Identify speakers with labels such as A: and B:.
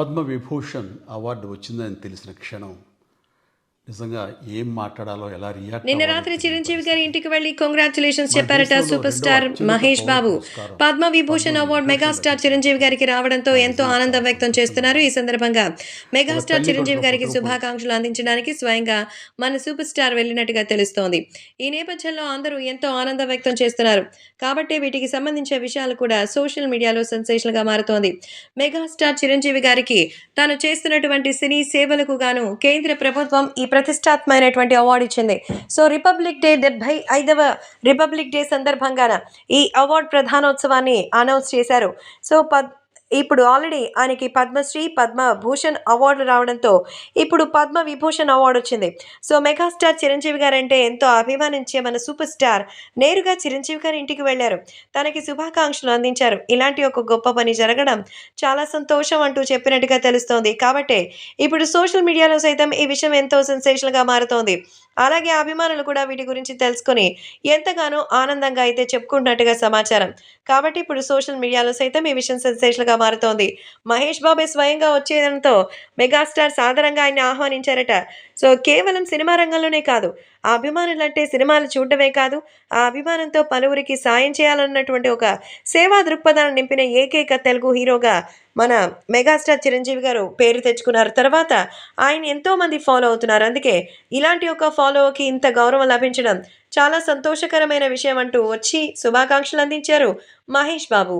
A: Padma Vibhushan award వచ్చిందని తెలిసిన క్షణం నిజంగా ఏం మాట్లాడాలో ఎలా రియాక్ట్
B: నిన్న రాత్రి. చిరంజీవి గారి ఇంటికి వెళ్ళి కంగ్రాచులేషన్స్ చెప్పారట super star Mahesh Babu. Padma Vibhushan award megastar Chiranjeevi గారికి రావడంతో ఎంతో ఆనందం వ్యక్తం చేస్తున్నారు. ఈ సందర్భంగా మెగాస్టార్ చిరంజీవి గారికి శుభాకాంక్షలు అందించడానికి స్వయంగా మన సూపర్ స్టార్ వెళ్ళినట్టుగా తెలుస్తోంది. ఈ నేపథ్యంలో అందరూ ఎంతో ఆనందం వ్యక్తం చేస్తున్నారు. కాబట్టి వీటికి సంబంధించిన విషయాలు కూడా సోషల్ మీడియాలో సెన్సేషనల్గా మారుతోంది. మెగాస్టార్ చిరంజీవి గారికి తాను చేస్తున్నటువంటి సినీ సేవలకు గాను కేంద్ర ప్రభుత్వం ఈ ప్రతిష్టాత్మైనటువంటి అవార్డు ఇచ్చింది. సో రిపబ్లిక్ డే డెబ్బై ఐదవ రిపబ్లిక్ డే సందర్భంగాన ఈ అవార్డు ప్రధానోత్సవాన్ని అనౌన్స్ చేశారు. సో పద్ ఇప్పుడు ఆల్రెడీ ఆయనకి పద్మశ్రీ పద్మభూషణ్ అవార్డు రావడంతో ఇప్పుడు పద్మ విభూషణ్ అవార్డు వచ్చింది. సో మెగాస్టార్ చిరంజీవి గారు అంటే ఎంతో అభిమానించే మన సూపర్ స్టార్ నేరుగా చిరంజీవి గారి ఇంటికి వెళ్ళారు. తనకి శుభాకాంక్షలు అందించారు. ఇలాంటి ఒక గొప్ప పని జరగడం చాలా సంతోషం అంటూ చెప్పినట్టుగా తెలుస్తోంది. కాబట్టి ఇప్పుడు సోషల్ మీడియాలో సైతం ఈ విషయం ఎంతో సెన్సేషన్గా మారుతోంది. అలాగే అభిమానులు కూడా వీటి గురించి తెలుసుకొని ఎంతగానో ఆనందంగా అయితే చెప్పుకుంటున్నట్టుగా సమాచారం. కాబట్టి ఇప్పుడు సోషల్ మీడియాలో సైతం ఈ విషయం సెన్సేషన్గా మారుతోంది. మహేష్ బాబే స్వయంగా వచ్చేయడంతో మెగాస్టార్ సాధారణంగా ఆయన ఆహ్వానించారట. సో కేవలం సినిమా రంగంలోనే కాదు ఆ అభిమానులంటే సినిమాలు చూడటమే కాదు ఆ అభిమానంతో పలువురికి సాయం చేయాలన్నటువంటి ఒక సేవా దృక్పథాన్ని నింపిన ఏకైక తెలుగు హీరోగా మన మెగాస్టార్ చిరంజీవి గారు పేరు తెచ్చుకున్నారు. తర్వాత ఆయన ఎంతో మంది ఫాలో అవుతున్నారు. అందుకే ఇలాంటి ఒక ఫాలోకి ఇంత గౌరవం లభించడం చాలా సంతోషకరమైన విషయం అంటూ వచ్చి శుభాకాంక్షలు అందించారు మహేష్ బాబు.